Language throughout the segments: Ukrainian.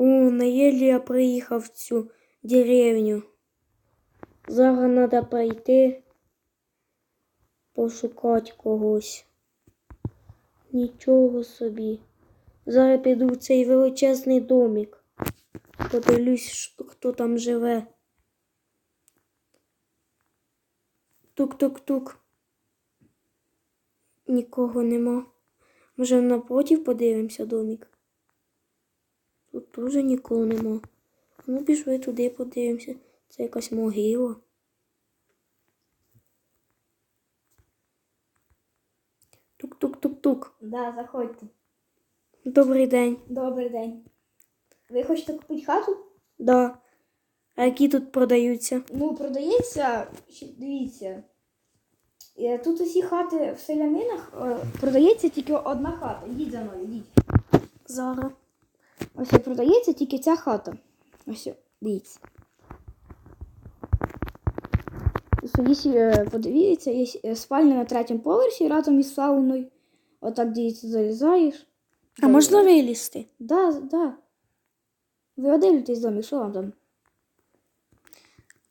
О, на єлі я приїхав в цю деревню. Зараз треба прийти пошукати когось. Нічого собі. Зараз піду в цей величезний домик. Подивлюсь, хто там живе. Тук-тук-тук. Нікого нема. Може, напротив подивимося домик? Тут теж нікого нема. Ну, пішли туди подивимося. Це якась могила. Тук-тук-тук-тук. Да, заходьте. Добрий день. Добрий день. Ви хочете купити хату? Да. А які тут продаються? Ну, продається, дивіться. е, Тут усі хати в селянинах е, продається тільки одна хата. Йдіть за мною, йдіть. Зараз. Ось і продається тільки ця хата. Ось, дивіться. Е, подивіться, є е, спальня на третьому поверсі разом із сауною. Отак дивіться, залізаєш. А можна вилізти? Да, да. Ви одивитесь домі, що вам там?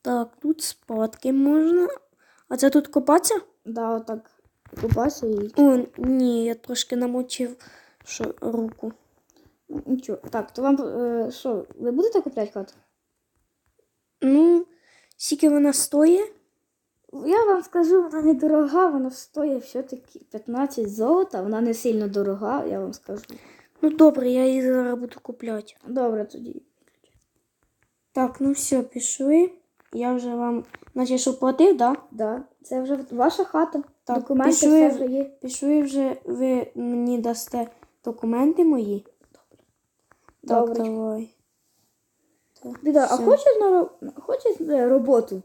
Так, тут спадки можна. А це тут копатися? Да, отак купайся і. О, ні, я трошки намочив що, руку. Нічого. Так, то вам е, що, ви будете купляти хату? Ну, скільки вона стоїть? Я вам скажу, вона недорога, вона стоїть все-таки 15 золота, вона не сильно дорога, я вам скажу. Ну добре, я її зараз буду купляти. Добре тоді. Так, ну все, пішли. Я вже вам, наче що платив, да? Да. Це вже ваша хата. Так, Документи пішли. все вже є. Пішли вже, ви мені дасте документи мої. Так, Добре. давай. Так, Біда, а все. хочеш на ро- хочеш е, роботу?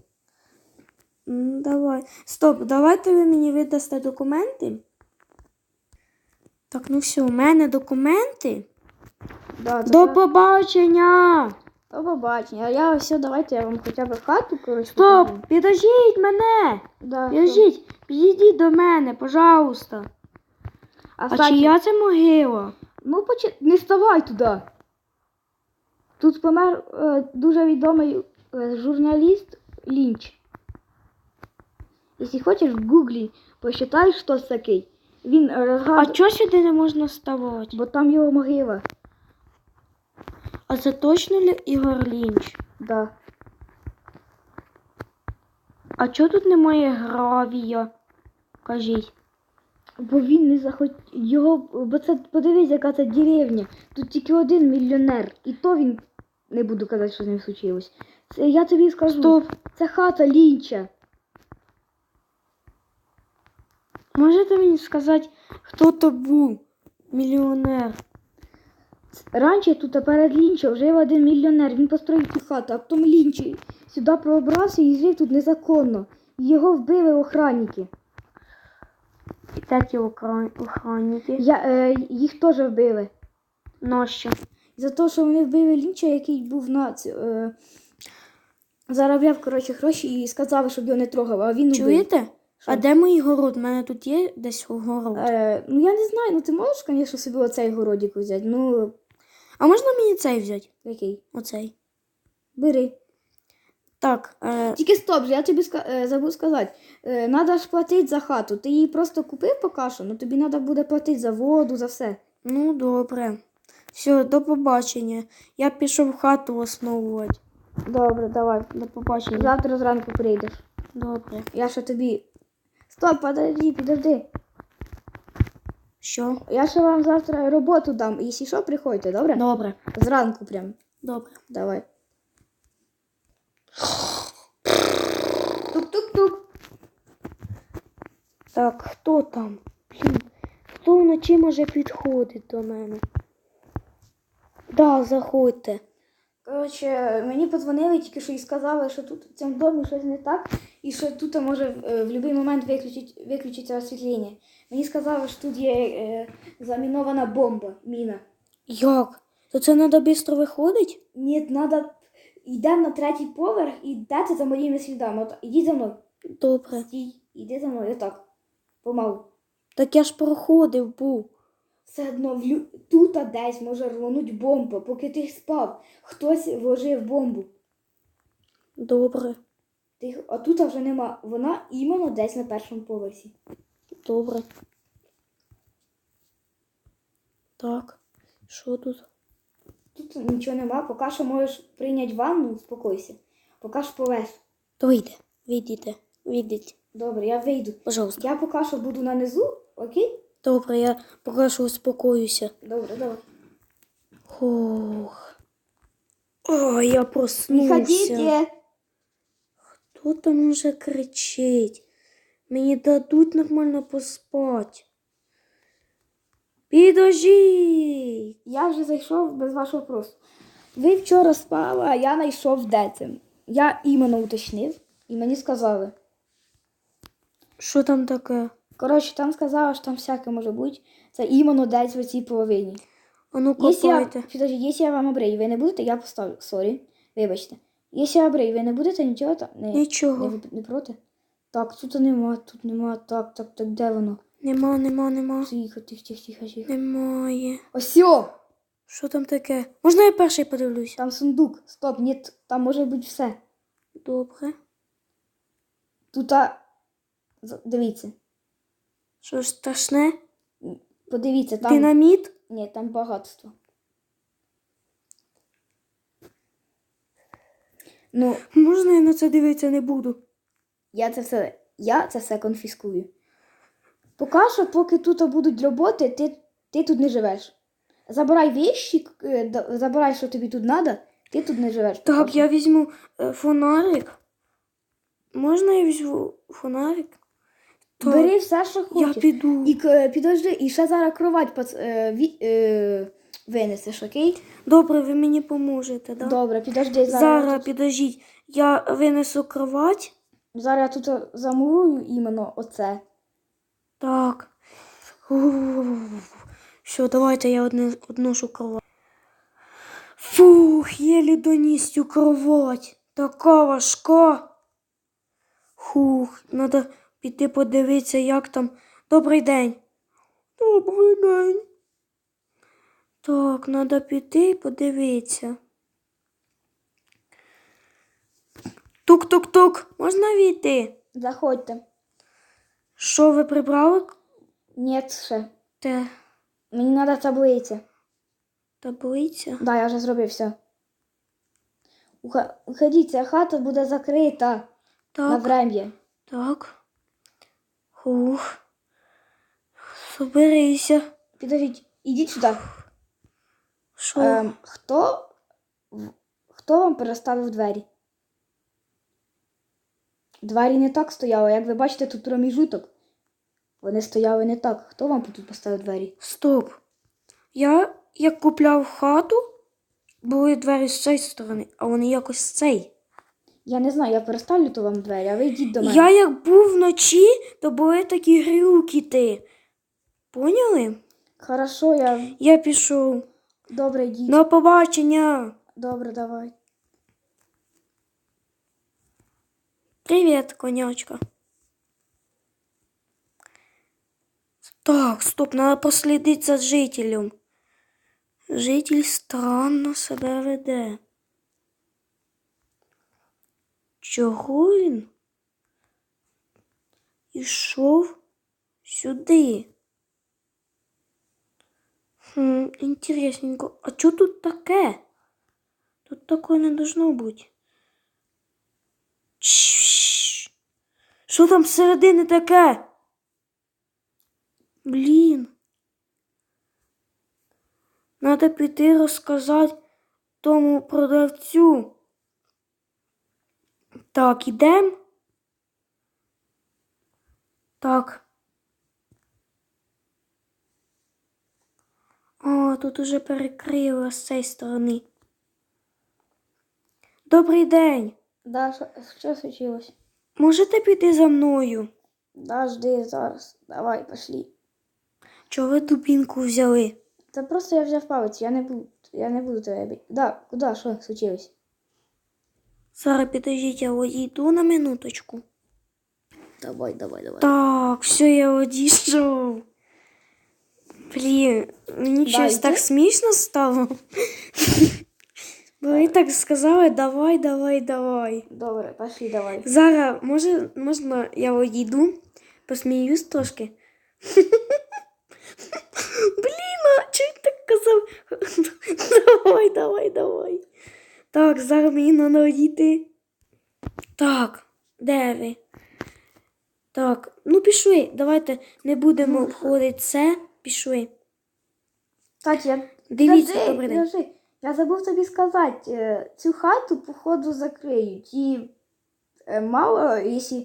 М, Давай. Стоп, давайте ви мені видасте документи. Так, ну все, у мене документи. Да, До так. побачення! До побачення. А я все, давайте я вам хоча б хату коротше. Стоп! покажу. Підождіть мене! Да, Підождіть, підійдіть до мене, пожалуйста. А, А кстати, чия це могила? Ну, почи... не ставай туди. Тут помер е, дуже відомий е, журналіст Лінч. Якщо хочеш, в гуглі посчитай, хто це такий. Він е, А чого сюди не можна ставати? бо там його могила. А це точно ли Ігор Лінч? Да. А чого тут немає гравія? Кажіть. Бо він не захотів його. Бо це подивись, яка це деревня. Тут тільки один мільйонер. І то він не буду казати, що з ним случилось. Це я тобі скажу. Стоп. Це хата Лінча. Можете мені сказати, хто то був? Мільйонер. Раніше тут перед Лінчем жив один мільйонер, він построїв цю хату, а потім Лінч сюди пробрався і жив тут незаконно. Його вбили охранники. І такі охран- охранники. Я, е, їх теж вбили. Нащо? За те, що вони вбили Лінча, який був на ці- е, заробляв коротше, гроші і сказали, щоб його не трогав, а він убив. Чуєте? Що? А де мій город? У мене тут є десь город. Е, ну я не знаю, ну ти можеш, звісно, собі оцей городик взяти. Ну, А можна мені цей взяти? який? Оцей. Бери. Так, е, Тільки стоп, я тобі ска- е, забув сказати. Е, надо ж платити за хату. Ти її просто купив поки що, ну тобі треба буде платити за воду, за все. ну добре. Все, до побачення. Я пішов хату основувати. Добре, давай. До побачення. Завтра зранку прийдеш. Добре. Я ще тобі. Стоп, подожди, підожди. Що? Я ще вам завтра роботу дам. Якщо що, приходьте, добре? Добре. Зранку прям. Добре. Давай. Тук-тук-тук. Так, хто там? Блін, хто вночі може підходити до мене? Да, заходьте. Коротше, мені подзвонили тільки що і сказали, що тут в цьому домі щось не так, і що тут може е, в будь-який момент виключить, виключиться освітлення. Мені сказали, що тут є е, замінована бомба, міна. Як? То це треба швидко виходить? Ні, треба. Йдемо на третій поверх і йдете за моїми слідами. От, ідіть за мною. Добре. Стій, іди за мною, отак. Помалу. Так я ж проходив був. Все одно в лю... тут а десь може рвонуть бомба, поки ти спав. Хтось вложив бомбу. Добре, Ти... А тут вже нема. Вона іменно десь на першому поверсі. добре. Так, що тут? Тут нічого нема, поки що можеш прийняти ванну, успокойся. Поки що полез. То вийде, вийдіть, вийдіть, Добре, я вийду. пожалуйста. Я поки що буду на низу, окей? Добре, я поки що успокоюся. Добре, добре. Ох. О, я Не проснувся. ходіть! Хто там уже кричить? Мені дадуть нормально поспати. Підожіть! Я вже зайшов без вашого просто. Ви вчора спали, а я знайшов де це. Я іменно уточнив і мені сказали. Що там таке? Коротше, там сказали, що там всяке може бути. Це іменно десь в цій половині. А ну копайте. якщо я вам обрию, ви не будете, я поставлю. Сорі, вибачте. Якщо я обрию, ви не будете нічого там? Не, Нічого. не, не проти? Так, тут нема, тут нема, так, так, так, де воно? Нема, нема, нема. Тихо, тихо, тихо, тихо, тихо. Немає. Осьо! Що там таке? Можна я перший подивлюся? Там сундук. Стоп, ні, там може бути все. Добре. Тут, а... дивіться, Що ж страшне? подивіться, там... Динаміт? Ні, там багатство. Ну, Можна я на це дивитися не буду? я це все, я це все конфіскую. Поки що, поки тут будуть роботи, ти, ти тут не живеш. Забирай вещи, е, забирай, що тобі тут треба, ти тут не живеш. Так, я візьму е, фонарик. Можна я візьму фонарик? Так, Бери все, що я хочеш. піду. І к- підожди, і ще зараз кровать поц- е, ві, е, винесеш, окей? Добре, ви мені поможете, так? Добре, підожди, зараз. Зараз, я тут- підождіть, я винесу кровать. Зараз я тут замурую іменно оце. Так. Все, давайте я одне, одношу кровать. Фух, єлі доніс цю кровать. Така важка. Фух, треба піти подивитися, як там. Добрий день. Добрий день. Так, треба піти і подивитися. Тук-тук-тук, можна війти? Заходьте. Що ви прибрали? Ні, ще. Те Мені треба таблиця. таблиця. Да, я вже зробив все. Уходіть, ця хата буде закрита на Так, врем'я. так. Хух. Соберися. Підождіть, ідіть сюди. Що? Ем, хто, хто вам переставив двері? Двері не так стояли, як ви бачите, тут проміжуток. Вони стояли не так. Хто вам тут поставив двері? Стоп. Я, як купляв хату, були двері з цієї сторони, а вони якось з цієї. Я не знаю, я переставлю то вам двері, а ви йдіть до мене. Я як був вночі, то були такі грюкіти. Поняли? Хорошо, я. Я пішов. Добре, йдіть. На побачення. Добре, давай. Привіт, конячка. Так, стоп, надо послідити за жителем. Житель странно себе веде. Чого він? Ішов сюди. Хм, інтересненько. А що тут таке? Тут такое не должно бути. Що там всередині таке? Блін. Надо піти розказати тому продавцю. Так, ідем. Так. О, тут уже перекрили з цієї сторони. Добрий день. Да, що, що случилось? Можете піти за мною? Да, жди зараз. Давай, пошли. Чого ви дубінку взяли? Та просто я взяв палець, я не буду, я не буду тебе бити. Да, куди, що случилось? Зараз підождіть, я одійду на минуточку. Давай, давай, давай. Так, все, я одійшов. Блін, мені щось так смішно стало. Ви так сказали, давай, давай, давай. Добре, пошли, давай. Зараз, може, можна я одійду, посміюсь трошки. Блін, а чого він так казав? давай, давай, давай. Так, зараз мені треба одійти. Так, де ви? Так, ну пішли. Давайте не будемо входити це. Пішли. Кстати, я... Дивіться, Подожди, добрий день. подожди. Я забув тобі сказати, е, цю хату, походу, закриють. І е, мало, якщо...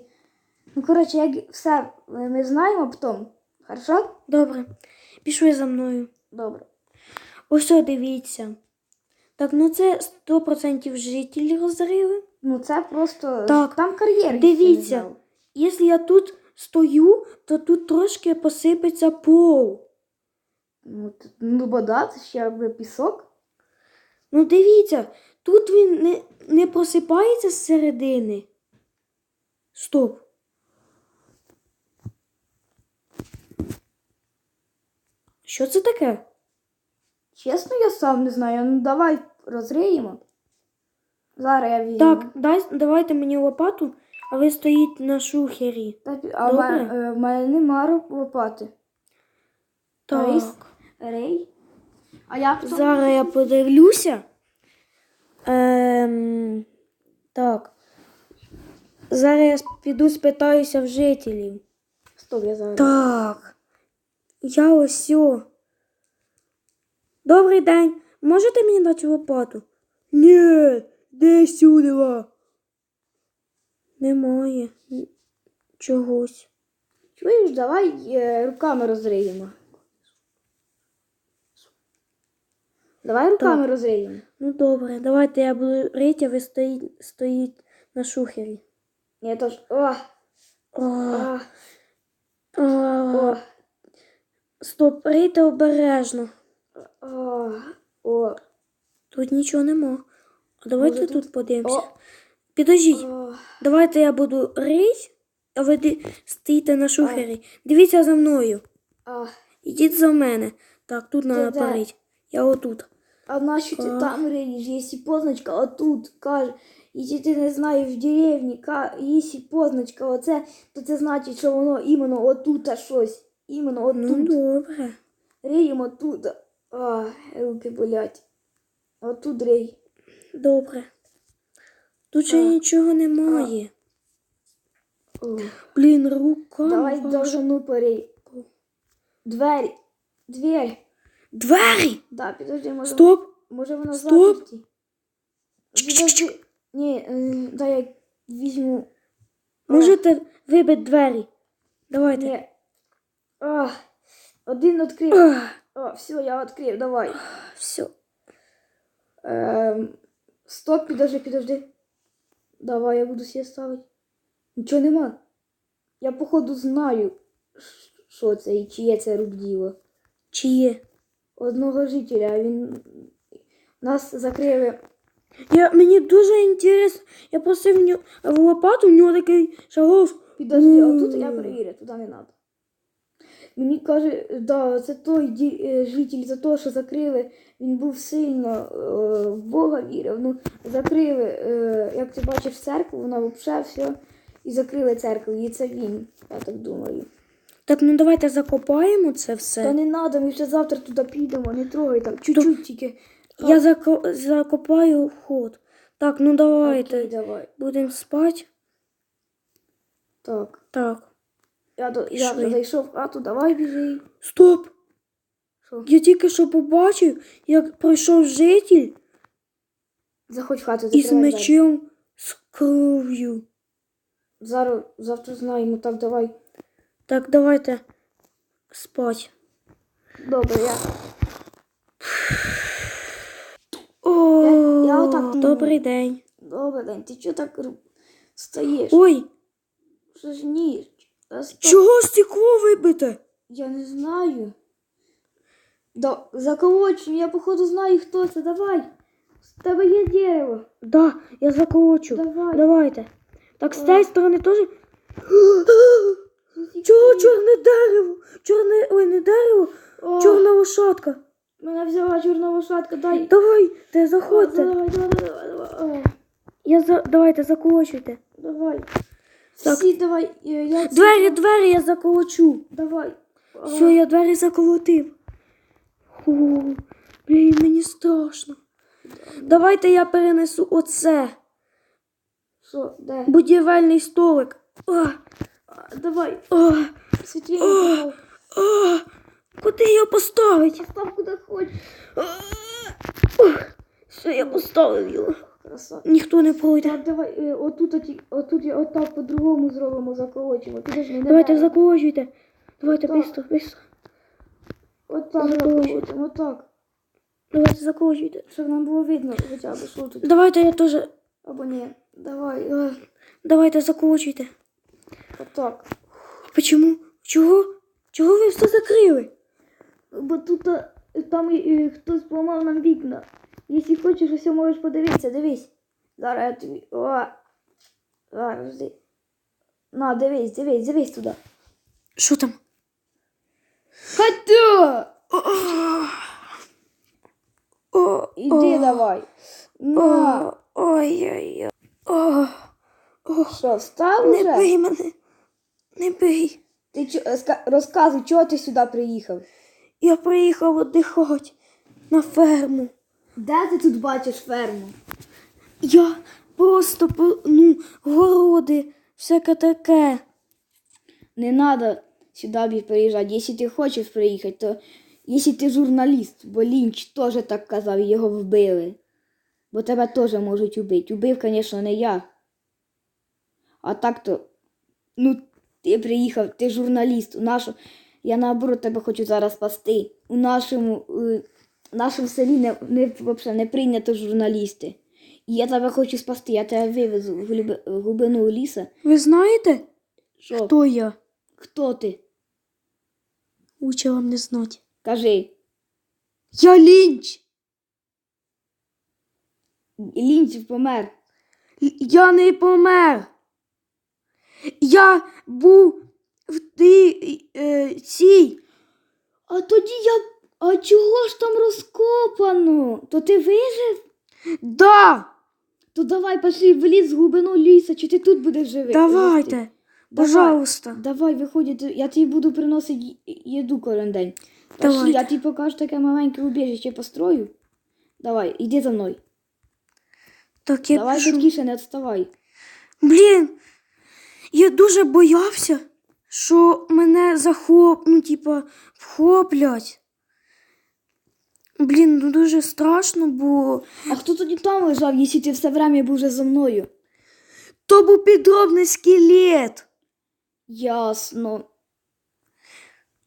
Ну, коротше, як все е, ми знаємо потім. Хорошо? Добре. Пішли за мною. Добре. Ось о, дивіться. Так, ну це 100% жителі розрили. Ну, це просто... Так, Там кар'єр. Дивіться, якщо я тут стою, то тут трошки посипеться пол. Ну, т- ну, бо да, це ще якби пісок. Ну дивіться, тут він не, не просипається з середини. Стоп. Що це таке? Чесно, я сам не знаю. Ну, давай розриємо. Зараз я візьму. Так, дай, давайте мені лопату, а ви стоїть на шухері. Та пі- А в Добре. мене, е, мене нема лопати. Так. Рейс? Рей. А як то? Зараз я подивлюся. Ем, так. Зараз я піду спитаюся в жителів. Стоп, я зараз. Так. Я ось. о. Добрий день. Можете мені дати лопату? Ні, де сюди? Немає. Чогось. Чуєш, давай е, руками розриємо. Давай руками розриємо. Ну добре, давайте я буду рити, а ви стоїть, стоїть на шухері. Я теж. О, О, а, о, о, Стоп, рийте обережно. О, о, Тут нічого нема. А давайте Може, тут, подивимося. о, Підождіть, о. давайте я буду рить, а ви стоїте на шухері. Дивіться за мною. А, Ідіть за мене. Так, тут треба парить. Я отут. а нащо ти А. там рієш, якщо позначка отут, каже, якщо ти не знаєш в деревні, ка- якщо позначка оце, то це значить, що воно іменно отут а щось. Іменно Ну добре. Риємо тут. А, руки болять. Отут рей. Добре. Тут ще А. нічого немає. О. Блін, рука. Давай ваша. довжину порей. Двері. Двері. Двері! Да, підожди, може, Стоп! може вона Стоп. Підожди. Ні, е, дай я візьму. Можете вибити двері. Давайте. Ні. А, один відкрив. Ах, О, все, я відкрив, давай. Все. Ем, стоп, підожди, підожди. Давай, я буду себе ставити. Нічого нема. Я, походу, знаю, що це і чиє це рук діло. Чи є? Одного жителя, він нас закрили. Я, мені дуже інтересно. Я просив в лопату, у нього такий шагов. Підожди, а тут я перевірю, туди не треба. Мені каже, да, це той е, житель за те, що закрили. Він був сильно е, в Бога вірив. Ну, закрили, е, як ти бачиш, церкву, вона взагалі все. І закрили церкву, і це він, я так думаю. Так, ну давайте закопаємо це все. Та не треба, ми ще завтра туди підемо, не трогай там, чуть-чуть тільки. Я зако- закопаю вход. Так, ну давайте. Окей, давай. Будемо спати. Так. Так. Я, до, я зайшов в хату, давай біжи. Стоп! Що? Я тільки що побачив, як пройшов житель Заходь в хату, із закривай двері. мечем з кров'ю. Зараз, завтра знаємо, так, давай. Так, давайте спать. Добре, я. О, Я- я отак, добрий день. Добре, день, ти чого так ру- стоїш? Ой, Що ж ніч? Стоп, чого стекло вибите? Я не знаю. Да, заколочу, я походу знаю, хто це. Давай. З тебе є дерево. Да, я заколочу. Давай. Давайте. Так, з Ой. цієї сторони теж. Чого чорне дерево? Чорне. Ой, не дерево, О, чорна лошадка. Мене взяла чорна лошадка, дай. Давай, те О. Давай, давай, давай, давай. О, Я за... Давайте заколочуйте. Давай. Так. Всі, давай. е, Я Двері, двері я заколочу. Давай. О, Все, я двері заколотив. Фу, блін, мені страшно. Давайте я перенесу оце. Що, де? Будівельний столик. О, Давай. о, Світління. О. Куди його поставити? Став куди хочеш. Все, я поставив його. Краса. Ніхто не пройде. Так, давай, е, отут, отут, я отак по-другому зробимо, заколочимо. Підожди, Давайте заколочуйте. Давайте быстро, быстро. Отак Заколочуй. заколочимо, отак. Давайте заколочуйте. Щоб нам було видно хоча б, що тут. Давайте я теж. Або ні. Давай, е, Давайте заколочуйте. отак. Почему? Чого? Чого ви все закрили? Бо тут е, там е, хтось поламав нам вікна. Якщо хочеш, усе можеш подивитися, дивись. Зараз я тобі. О! Зараз. На, дивись, дивись, дивись туди. Що там? О, Іди давай. На. Ой-ой-ой. Що, встав не уже? бий мене. Не бий. Ти чо, розказуй, чого ти сюди приїхав? Я приїхав віддихати на ферму. Де ти тут бачиш ферму? Я просто ну, городи, всяке таке. Не треба сюди приїжджати. Якщо ти хочеш приїхати, то якщо ти журналіст, бо Лінч теж так казав, його вбили. Бо тебе теж можуть убити. Убив, звісно, не я. А так то, ну, ти приїхав, ти журналіст. У нашу... Я наоборот тебе хочу зараз спасти. У нашому, е, в нашому селі не, не, вообще не прийнято журналісти. І я тебе хочу спасти, я тебе вивезу в глибину ліса. Ви знаєте, Що? хто я? Хто ти? Лучше вам не знати. Кажи. Я лінч. Лінч помер. Я не помер. Я був в е, цій. А тоді я. А чого ж там розкопано? То ти вижив? Да, То давай пошли в ліс, в глибину ліса, чи ти тут будеш живий? давайте, пожалуйста. Давай, виходь, я тобі буду приносити їду кожен день. Пошли, Давайте. я тобі покажу таке маленьке убіжище построю. Давай, іди за мною. Так я Давай пішов. швидкіше, не відставай. Блін, я дуже боявся, що мене захоп, ну, типа, вхоплять. Блін, ну дуже страшно було. А хто тоді там лежав, якщо ти все время був вже за мною? То був підробний скелет. Ясно.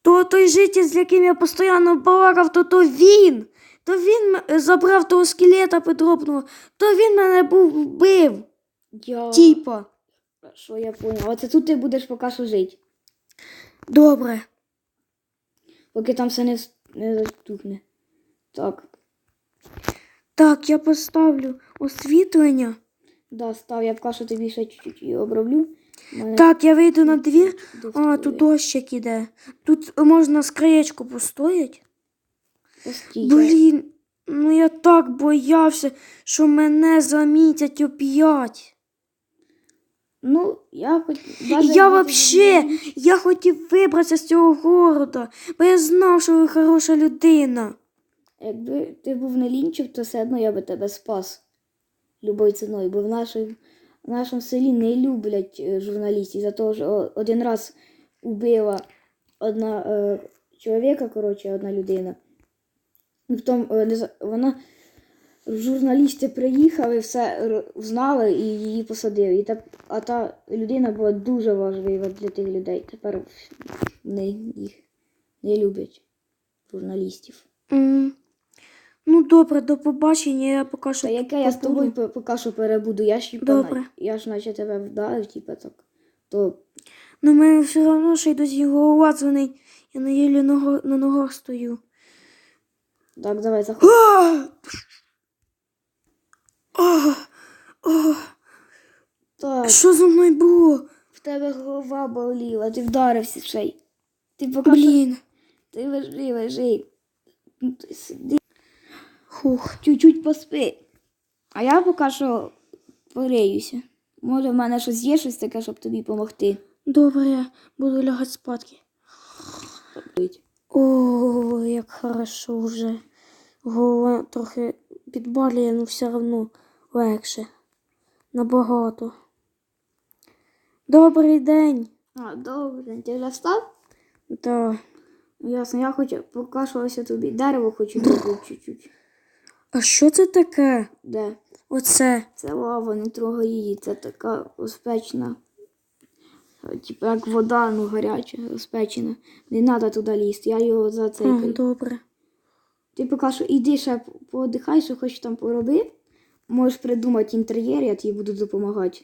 То той житель, з яким я постійно балакав, то то він. То він забрав того скелета підробного, то він мене був вбив. Я... Типа. Що я поняла. Оце тут ти будеш поки що жити. Добре. Поки там все не, не затухне. Так, Так, я поставлю освітлення. да, став, я що тобі ще чуть-чуть її оброблю. Мене Так, я вийду на двір. А, тут тут дощик іде. Тут можна скриєчку постоять. постій. Блін, ну я так боявся, що мене замітять оп'ять. Ну, я хоч... Я вообще, я хотів вибратися з цього города, бо я знав, що ви хороша людина. Якби ти був не лінчив, то все одно я би тебе спас. Любою ціною, бо в нашому, в нашому селі не люблять е, журналістів за того, що один раз убила одна е, чоловіка, коротше, одна людина. Потім е, вона журналісти приїхали, все знали і її посадили. І та, а та людина була дуже важлива для тих людей. Тепер вони їх не люблять, журналістів. М, Ну добре, до побачення, я поки що. Та яке я з тобою по- поки що перебуду, я ж типа, Добре. на- я ж наче тебе вдарив, типа так. То Ну мене все одно ще й досі голова дзвонить. Я на єлі ного, на ногах стою. так, давай заходь. А! А! А! Так, Що зі мною було? в тебе голова боліла, ти вдарився ще й. Ти поки Блін. Ти лежи, лежи. Ну, ти сиди. Хух. Чуть-чуть поспи. А я поки що пореюся. Може, в мене щось є щось таке, щоб тобі допомогти. Добре, я буду лягати спадки. О, як хорошо вже. Голова трохи підбалює, ну все одно легше. Набагато. Добрий день. А, добре, ти вже встав? Да. Ясно, я хочу ось тобі дерево хочу чуть-чуть. А що це таке? Де? Оце. Це лава, не трогай її, це така розпечена. Типу як вода, ну гаряча, розпечена. Не треба туди лізти, я його А, зацикаю. добре. Ти поки що іди ще подихай, що хочеш там пороби. Можеш придумати інтер'єр, я тобі буду допомагати.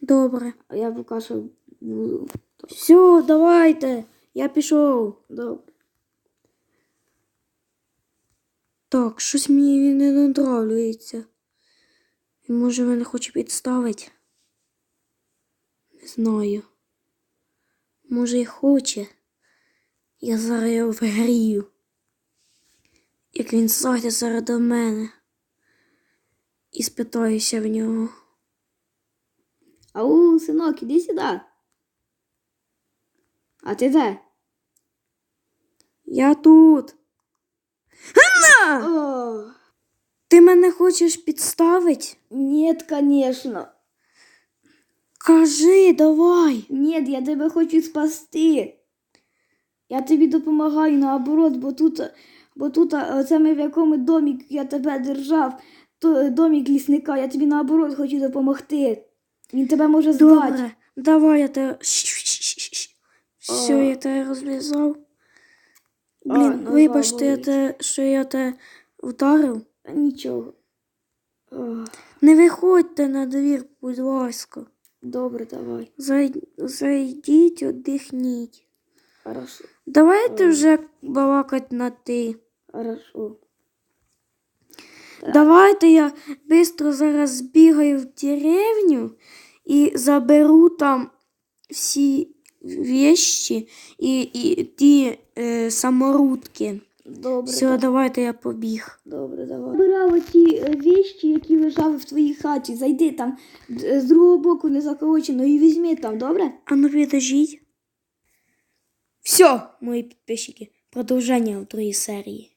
Добре. А я поки що буду. Все, давайте. Я пішов. Добре. Так, щось мені він не надравлюється. Може мене хоче підставити? Не знаю. Може і хоче. Я зараз його вигрію. Як він зайде зараз до мене. І спитаюся в нього. Ау, синок, іди сюди. А ти де? Я тут. О, Ти мене хочеш підставити? нет, конечно. Кажи, давай. Нет, я тебе хочу спасти. Я тобі допомагаю наоборот, бо тут, бо тут це ми в якому домі я тебе держав, то домік лісника, я тобі наоборот хочу допомогти. Він тебе може здати. Добре, давай я тебе. Все, я тебе розв'язав. А, Блін, вибачте, я те, що я те вдарив. Нічого. Не виходьте на двір, будь ласка. добре, давай. Зай... Зайдіть, оддихніть. Хорошо. Давайте вже балакать на ти. Хорошо. Давайте я швидко зараз збігаю в деревню і заберу там всі вещи і, і ті е, саморудки. Добре. Все, давайте я побіг. Добре, давай. Збирав ті е, вещі, які лежали в твоїй хаті. Зайди там з другого боку не заколочено і візьми там, добре? А ну підожіть. Все, мої підписчики, продовження в другій серії.